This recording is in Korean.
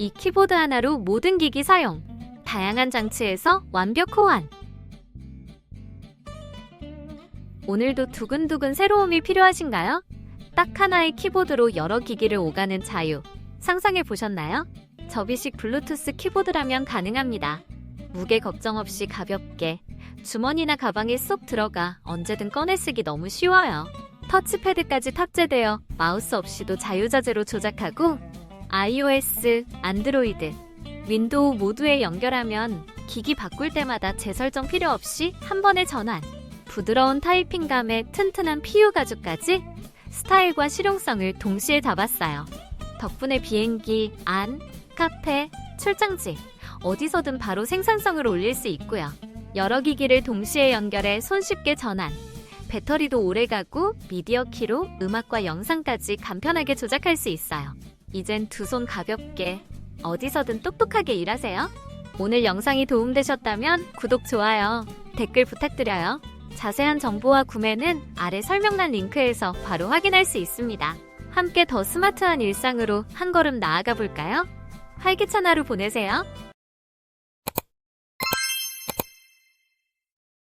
이 키보드 하나로 모든 기기 사용. 다양한 장치에서 완벽 호환. 오늘도 두근두근 새로움이 필요하신가요? 딱 하나의 키보드로 여러 기기를 오가는 자유. 상상해 보셨나요? 접이식 블루투스 키보드라면 가능합니다. 무게 걱정 없이 가볍게 주머니나 가방에 쏙 들어가 언제든 꺼내 쓰기 너무 쉬워요. 터치패드까지 탑재되어 마우스 없이도 자유자재로 조작하고 iOS, 안드로이드, 윈도우 모두에 연결하면 기기 바꿀 때마다 재설정 필요 없이 한 번에 전환. 부드러운 타이핑감에 튼튼한 PU 가죽까지 스타일과 실용성을 동시에 잡았어요. 덕분에 비행기, 안, 카페, 출장지 어디서든 바로 생산성을 올릴 수 있고요. 여러 기기를 동시에 연결해 손쉽게 전환. 배터리도 오래 가고 미디어 키로 음악과 영상까지 간편하게 조작할 수 있어요. 이젠 두 손 가볍게 어디서든 똑똑하게 일하세요. 오늘 영상이 도움되셨다면 구독, 좋아요, 댓글 부탁드려요. 자세한 정보와 구매는 아래 설명란 링크에서 바로 확인할 수 있습니다. 함께 더 스마트한 일상으로 한 걸음 나아가 볼까요? 활기찬 하루 보내세요.